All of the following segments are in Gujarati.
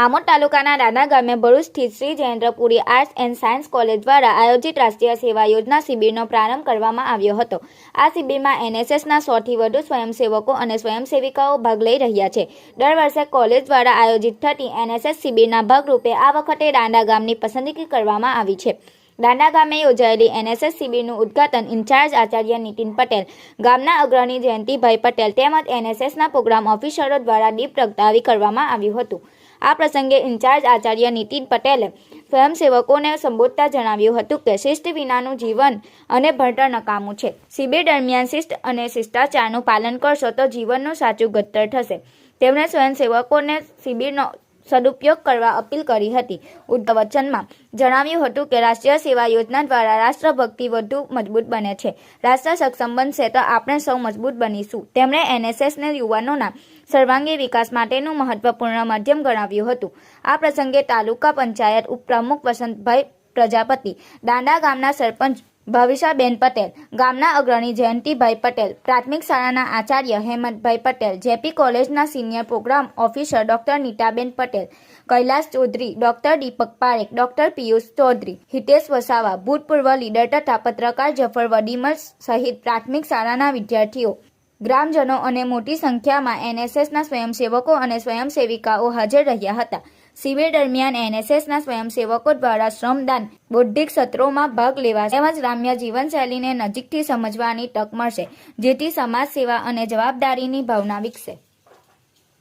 આમોદ તાલુકાના રાના ગામે ભરૂચ સ્થિત Shri Jayendrapuri arts and science college દ્વારા આયોજિત રાષ્ટ્રીય સેવા યોજના શિબિરનો પ્રારંભ કરવામાં આવ્યો હતો. આ શિબિરમાં એનએસએસના સોથી વધુ સ્વયંસેવકો અને સ્વયંસેવિકાઓ ભાગ લઈ રહ્યા છે. દર વર્ષે કોલેજ દ્વારા આયોજિત થતી એનએસએસ શિબિરના ભાગરૂપે આ વખતે દાંડા ગામની પસંદગી કરવામાં આવી છે. દાંડા ગામે યોજાયેલી એનએસએસ શિબિરનું ઉદ્ઘાટન ઇન્ચાર્જ આચાર્ય નીતિન પટેલ, ગામના અગ્રણી જયંતિભાઈ પટેલ તેમજ એનએસએસના પ્રોગ્રામ ઓફિસરો દ્વારા દીપ પ્રગટાવી કરવામાં આવ્યું હતું. આ પ્રસંગે ઇન્ચાર્જ આચાર્ય નીતિન પટેલે સ્વયંસેવકોને સંબોધતા જણાવ્યું હતું કે શિસ્ત વિનાનું જીવન અને ભણતર નકામું છે. શિબિર દરમિયાન શિસ્ત અને શિષ્ટાચારનું પાલન કરશો તો જીવનનું સાચું ઘડતર થશે. તેમણે સ્વયંસેવકોને શિબિરનો સદુપયોગ કરવા અપીલ કરી હતી. વચનમાં જણાવ્યું હતું કે રાષ્ટ્રીય સેવા યોજના દ્વારા રાષ્ટ્રભક્તિ વધુ મજબૂત બને છે. રાષ્ટ્ર સક્ષમ બનશે તો આપણે સૌ મજબૂત બનીશું. તેમણે એનએસએસને યુવાનોના સર્વાંગી વિકાસ માટેનું મહત્વપૂર્ણ માધ્યમ ગણાવ્યું હતું. આ પ્રસંગે તાલુકા પંચાયત ઉપપ્રમુખ વસંતભાઈ પ્રજાપતિ, દાંડા ગામના સરપંચ ભવિષાબેન પટેલ, ગામના અગ્રણી જયંતિભાઈ પટેલ, પ્રાથમિક શાળાના આચાર્ય હેમંતભાઈ પટેલ, જેપી કોલેજના senior program officer doctor Nitaben Patel, Kailas Chaudhari, doctor Deepak Parekh, doctor Piyush Chaudhari, Hitesh Vasava, ભૂતપૂર્વ લીડર તથા પત્રકાર જફર વડીમલ સહિત પ્રાથમિક શાળાના વિદ્યાર્થીઓ ગ્રામજનો અને મોટી સંખ્યામાં એનએસએસના સ્વયંસેવકો અને સ્વયંસેવિકાઓ હાજર રહ્યા હતા. શિબિર દરમિયાન એનએસએસના સ્વયંસેવકો દ્વારા શ્રમદાન બૌદ્ધિક સત્રોમાં ભાગ લેવા તેમજ ગ્રામ્ય જીવનશૈલીને નજીકથી સમજવાની તક મળશે, જેથી સમાજ સેવા અને જવાબદારીની ભાવના વિકસે.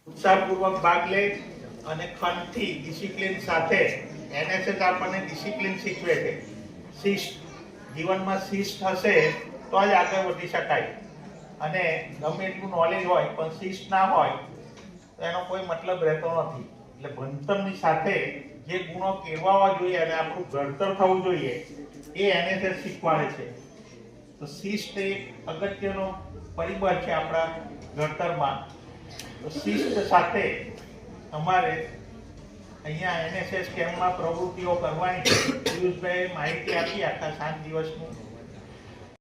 ઉત્સાહપૂર્વક ભાગ લે અને ખંતથી ડિસિપ્લિન સાથે એનએસએસ આપણને ડિસિપ્લિન શીખવે છે. શિસ્ત, જીવનમાં શિસ્ત હશે તો જ આગળ વધી શકાય. અને ગમે એટલું નોલેજ હોય, પણ શિસ્ત ના હોય, તો એનો કોઈ મતલબ રહેતો નથી. એટલે ભણતરની સાથે જે ગુણો કેળવાવા જોઈએ અને આપણું ઘડતર થવું જોઈએ, એ એનએસએસ શીખવાડે છે. તો શિસ્ત એ અગત્યનો પરિબળ છે આપણા ઘડતરમાં. તો શિસ્ત સાથે અમારે અહીંયા એનએસએસ કેમ્પમાં પ્રવૃત્તિઓ કરવાની. છે પિયુષભાઈ માહિતી આપી આખા સાત દિવસનું.